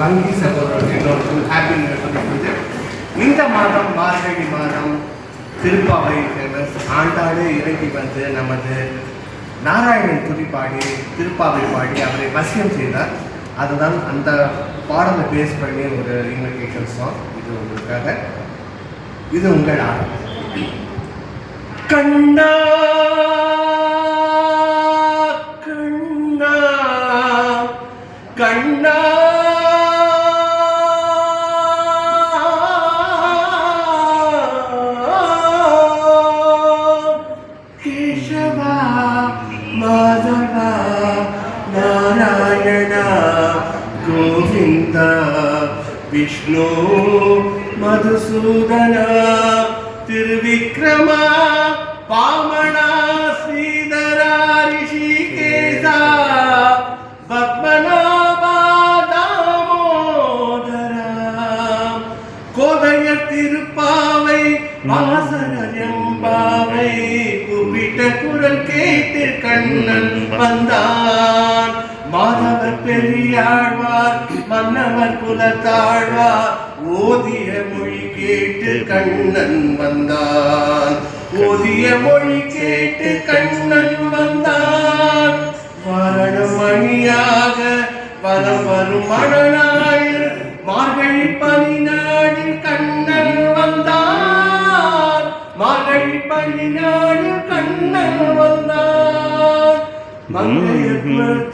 வங்கி சகோதரர் எல்லோருக்கும் ஹாப்பி நியூ இந்த மாதம் மார்கழி மாதம் திருப்பாவை ஃபேமஸ் ஆண்டாடு இறங்கி வந்து நமது நாராயணன் துடிப்பாடி பாடி திருப்பாவை பாடி அவரை வசியம் செய்தார். அதுதான் அந்த பாடலை பேஸ் பண்ணி ஒரு இன்விடேஷன் சாங் இது உங்களுக்காக. இது உங்கள் ஆடம் கண்ணா கண்ணா கண்ணா. மாதவா நாராயண கோவிந்த விஷ்ணு மதுசூதன திருவிக்ரமா பாமணா ஸ்ரீதரா ரிஷிகேசா பத்மநாபா தாமோதரா கோதைய திருப்பாவை வாசகர் கண்ணன் வந்தான். மாதவர் பெரியாழ்வார் மன்னவர் குலத்தாழ்வார் ஓதிய மொழி கேட்டு கண்ணன் வந்தான். ஓதிய மொழி கேட்டு கண்ணன் வந்தான். மரணம் மணியாக வரம் வரும் மணநாள்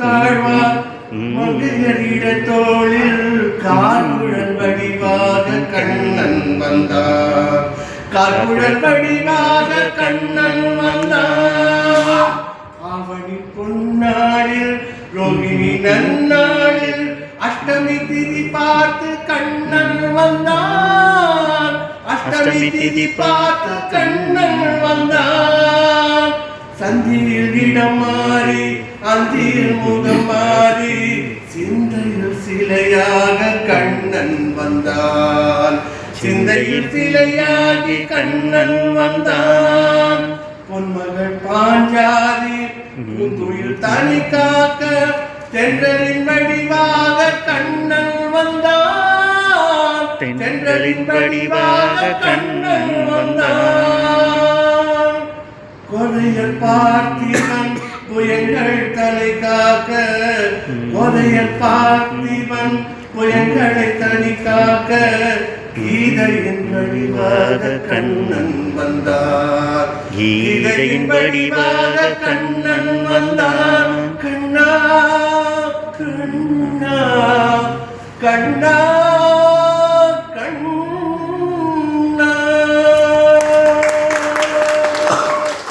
தாழ்வார் மங்கையரிட தோளில் கார்குழல் வடிவாக கண்ணன் வந்தார். கார்குழல் வடிவாக கண்ணன் வந்தார். அவனின் பொன்னாளில் ரோகிணி நன்னாளில் அஷ்டமி திதி பார்த்து கண்ணன் வந்தார். அஷ்டமி திதி பார்த்து கண்ணன் வந்தார். சந்தியில் இடம் மாறி அந்தியில் முகம் மாறி சிந்தையில் சிலையாக கண்ணன் வந்தான். சிந்தையில் சிலையாகி கண்ணன் வந்தான். பொன்மகள் பாஞ்சாதி பூந்துயில் தனி காக்க தென்றலின் வடிவாக கண்ணன் வந்தான். தென்றலின் வடிவாக கண்ணன் வந்தான். கொலையல் பார்த்திபன் புயங்கள் தலை காக்க. கொலையல் பார்த்திபன் புயங்களை தனி காக்க. கீதையின் வடிவாக கண்ணன் வந்தார். கீதையின் வடிவாக கண்ணன் வந்தார். கண்ணா கண்ணா கண்ணா.